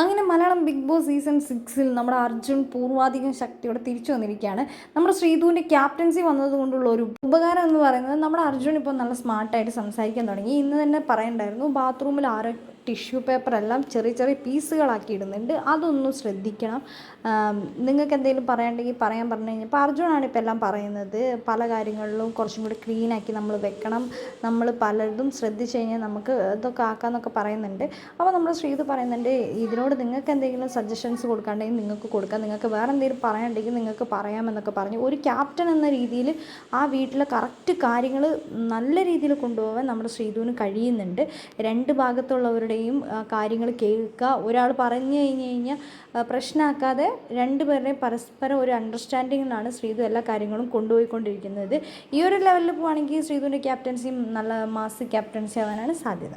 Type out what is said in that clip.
അങ്ങനെ Malayalam big boss season സിക്സിൽ നമ്മുടെ അർജുൻ പൂർവാധികം ശക്തിയോടെ തിരിച്ചു വന്നിരിക്കുകയാണ്. നമ്മുടെ ശ്രീധുവിന്റെ ക്യാപ്റ്റൻസി വന്നതുകൊണ്ടുള്ള ഒരു ഉപകാരം എന്ന് പറയുന്നത് നമ്മുടെ അർജുൻ ഇപ്പോൾ നല്ല സ്മാർട്ടായിട്ട് സംസാരിക്കാൻ തുടങ്ങി. ഇന്ന് തന്നെ പറയണ്ടായിരുന്നു ബാത്റൂമിൽ ആരോ ടിഷ്യൂ പേപ്പറെല്ലാം ചെറിയ ചെറിയ പീസുകളാക്കി ഇടുന്നുണ്ട് അതൊന്നും ശ്രദ്ധിക്കണം. നിങ്ങൾക്ക് എന്തെങ്കിലും പറയാണ്ടെങ്കിൽ പറയാൻ പറഞ്ഞു കഴിഞ്ഞാൽ ഇപ്പോൾ അർജുനാണ് ഇപ്പോൾ എല്ലാം പറയുന്നത്. പല കാര്യങ്ങളിലും കുറച്ചും കൂടി ക്ലീനാക്കി നമ്മൾ വെക്കണം. നമ്മൾ പലതും ശ്രദ്ധിച്ച് കഴിഞ്ഞാൽ നമുക്ക് ഇതൊക്കെ ആക്കാമെന്നൊക്കെ പറയുന്നുണ്ട്. അപ്പോൾ നമ്മൾ ശ്രീത് പറയുന്നുണ്ട് ഇതിനോട് നിങ്ങൾക്ക് എന്തെങ്കിലും സജഷൻസ് കൊടുക്കാണ്ടെങ്കിൽ നിങ്ങൾക്ക് കൊടുക്കാം. നിങ്ങൾക്ക് വേറെ എന്തെങ്കിലും പറയാണ്ടെങ്കിൽ നിങ്ങൾക്ക് പറയാമെന്നൊക്കെ പറഞ്ഞു. ഒരു ക്യാപ്റ്റൻ എന്ന രീതിയിൽ ആ വീട്ടിലെ കറക്റ്റ് കാര്യങ്ങൾ നല്ല രീതിയിൽ കൊണ്ടുപോകാൻ നമ്മുടെ ശ്രീധുവിന് കഴിയുന്നുണ്ട്. രണ്ട് ഭാഗത്തുള്ളവരുടെയും കാര്യങ്ങൾ കേൾക്കുക. ഒരാൾ പറഞ്ഞു കഴിഞ്ഞ് കഴിഞ്ഞാൽ പ്രശ്നമാക്കാതെ രണ്ടുപേരുടെയും പരസ്പരം ഒരു അണ്ടർസ്റ്റാൻഡിങ്ങിലാണ് ശ്രീധു എല്ലാ കാര്യങ്ങളും കൊണ്ടുപോയിക്കൊണ്ടിരിക്കുന്നത്. ഈ ഒരു ലെവലിൽ പോവുകയാണെങ്കിൽ ശ്രീധുവിന്റെ ക്യാപ്റ്റൻസിയും നല്ല മാസ് ക്യാപ്റ്റൻസി ആവാനാണ് സാധ്യത.